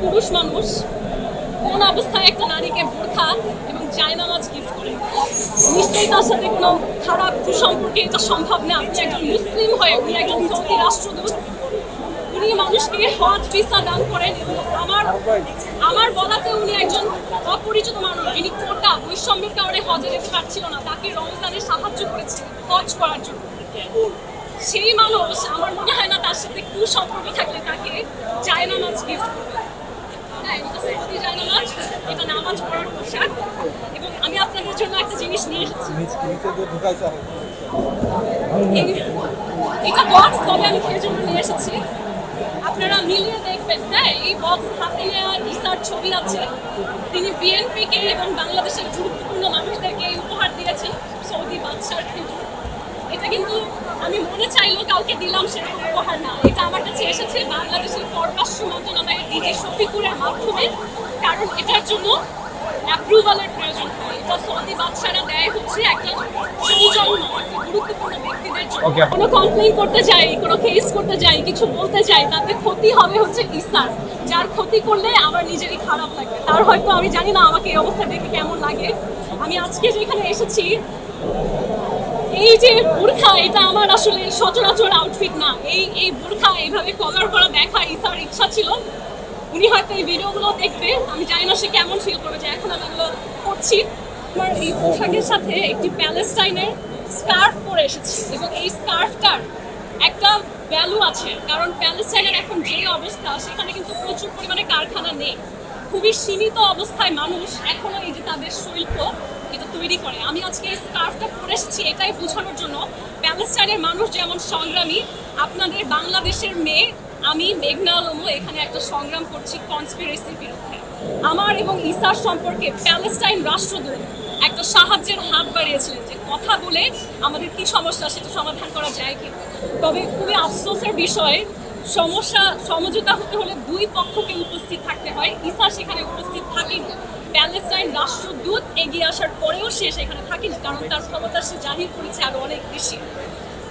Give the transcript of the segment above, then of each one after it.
পুরুষ মানুষ, কোন অবস্থায় একটা নারীকে বোরখা এবং জায়নামাজ গিফট করে। নিশ্চয়ই তার সাথে কোনো খারাপ কুসম্পর্কে এটা সম্ভব না। আপনি একজন মুসলিম হয়ে উনি একজন সৌদি রাষ্ট্রদূত, উনি মানুষকে হজ ভিসা দান করেন এবং আমার আমার বলাতে উনি একজন অপরিচিত মানুষ, যিনি কোটা বৈষম্যের কারণে হজে যেতে পারছিল না, তাকে রমজানে সাহায্য করেছে হজ করার জন্য। সেই মানুষ, আমার মনে হয় না তার সাথে কুসম্পর্ক থাকলে তাকে জায়নামাজ গিফট করবে। এটা এটা নামাজ পড়ার পোশাক। এবং আমি আপনাদের জন্য একটা জিনিস নিয়ে এসেছি। এটা বক্স তবে আমি এর জন্য নিয়ে এসেছি। আপনারা মিলিয়ে দেখবেন হ্যাঁ এই বক্স হাতে নেওয়া ইসার ছবি আছে। তিনি বিএনপিকে এবং বাংলাদেশের গুরুত্বপূর্ণ মানুষদেরকে এই উপহার দিয়েছেন সৌদি বাদশার খেজুর এটা কিন্তু আমি মনে চাইলেও কাউকে দিলাম সেরকম উপহার না। এটা আমার কাছে এসেছে বাংলাদেশের পররাষ্ট্র মন্ত্রণালয়ের ডিজি শফিকুরের মাধ্যমে। কারণ এটার জন্য অ্যাপ্রুভালের প্রয়োজন হয়। এটা সৌদি বাদশারা দেয় হচ্ছে একটা সৌজন্য গুরুত্বপূর্ণ ব্যক্তিদের জন্য। কোনো কমপ্লেইন করতে যাই কোনো কেস করতে যাই কিছু বলতে যাই তাতে ক্ষতি হবে হচ্ছে ইসার যার ক্ষতি করলে আমার নিজেরই খারাপ লাগবে। তার হয়তো আমি জানি না আমাকে এই অবস্থা দেখে কেমন লাগে। আমি আজকে যেখানে এসেছি এই যে বোরখা, এটা আমার আসলে সচরাচর আউটফিট না। এই এই বোরখা এইভাবে কভার করা দেখা ইসার ইচ্ছা ছিল। উনি হয়তো এই ভিডিওগুলো দেখবে, আমি জানি না সে কেমন ফিল করবে যে এখন আমি এগুলো করছি। আমার এই পোশাকের সাথে একটি প্যালেস্টাইনের স্কার্ফ পরে এসেছি, এবং এই স্কার্ফটার একটা ভ্যালু আছে, কারণ প্যালেস্টাইনের এখন যে অবস্থা, সেখানে কিন্তু প্রচুর পরিমাণে কারখানা নেই। খুবই সীমিত অবস্থায় মানুষ এখনও এই যে তাদের শিল্প এটা তৈরি করে। আমি আজকে এই স্কার্ফটা পরে এসেছি এটাই বোঝানোর জন্য। প্যালেস্টাইনের মানুষ যেমন সংগ্রামী, আপনাদের বাংলাদেশের মেয়ে, আমি মেঘনা আলমও এখানে একটা সংগ্রাম করছি কনস্পিরেসির বিরুদ্ধে। আমার এবং ইসার সম্পর্কে প্যালেস্টাইন রাষ্ট্রদূত একটা সাহায্যের হাত বাড়িয়েছিলেন যে কথা বলে আমাদের কি সমস্যা, সেটা সমাধান করা যায় কি তবে খুবই আফসোসের বিষয়ে, সমস্যা, সমঝোতা হতে হলে দুই পক্ষকে উপস্থিত থাকতে হয়। ইসা সেখানে উপস্থিত থাকেনি। প্যালেস্টাইন রাষ্ট্রদূত এগিয়ে আসার পরেও সে সেখানে থাকেনি, কারণ তার ক্ষমতা সে জাহির করেছে আরও অনেক বেশি।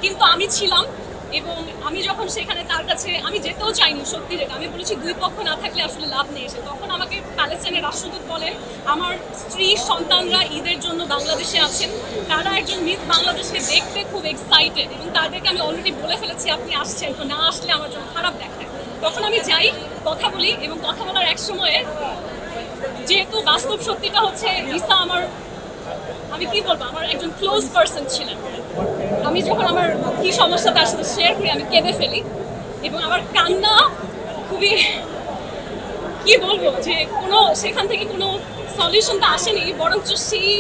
কিন্তু আমি ছিলাম এবং আমি যখন সেখানে তার কাছে, আমি যেতেও চাইনি, সত্যি যেটা, আমি বলেছি দুই পক্ষ না থাকলে আসলে লাভ নেই এসে। তখন আমাকে প্যালেস্টাইনের রাষ্ট্রদূত বলেন, আমার স্ত্রী, সন্তানরা ঈদের জন্য বাংলাদেশে আছেন। তারা একজন মিস বাংলাদেশকে দেখতে খুব এক্সাইটেড এবং তাদেরকে আমি অলরেডি বলে ফেলেছি, আপনি আসছেন তো না আসলে আমার জন্য খারাপ দেখায়। তখন আমি যাই, কথা বলি এবং কথা বলার এক সময়ে যেহেতু বাস্তব সত্যিটা হচ্ছে রিসা আমার, আমি কি বলব, আমার একজন ক্লোজ পার্সন ছিলেন। আমি যখন আমার কি সমস্যা তার সাথে শেয়ার করি, আমি কেঁদে ফেলি। এবং আমার কান্না খুবই, কি বলব, যে কোনো, সেখান থেকে কোনো সলিউশনটা আসেনি, বরঞ্চ সেই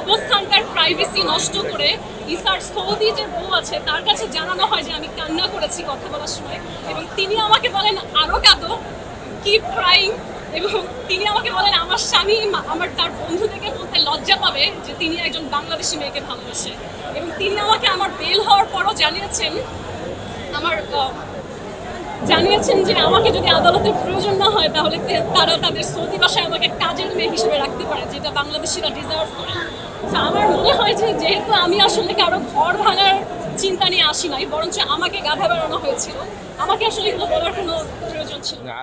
অবস্থানটার প্রাইভেসি নষ্ট করে ইসার সৌদি যে বউ আছে, তার কাছে জানানো হয় যে আমি কান্না করেছি কথা বলার সময়। এবং তিনি আমাকে বলেন, আরও কাঁদো কি ক্রাইং এবং তিনি আমাকে বলেন, আমার স্বামী আমার তার বন্ধু থেকে বলতে লজ্জা পাবে যে তিনি একজন বাংলাদেশি মেয়েকে ভালোবাসে এবং তিনি আমাকে আমার বেল হওয়ার পরও জানিয়েছেন, আমার জানিয়েছেন যে আমাকে যদি আদালতের প্রয়োজন না হয়, তাহলে তারা তাদের সৌদি ভাষায় আমাকে কাজের মেয়ে হিসেবে রাখতে পারে, যেটা বাংলাদেশিরা ডিজার্ভ করে আমার মনে হয় যে যেহেতু আমি আসলে কারও ঘর ভাঙার চিন্তা নিয়ে আসি নাই, বরঞ্চ আমাকে গাধা বেড়ানো হয়েছিল, আমাকে আসলে এগুলো বলার কোনো প্রয়োজন ছিল না।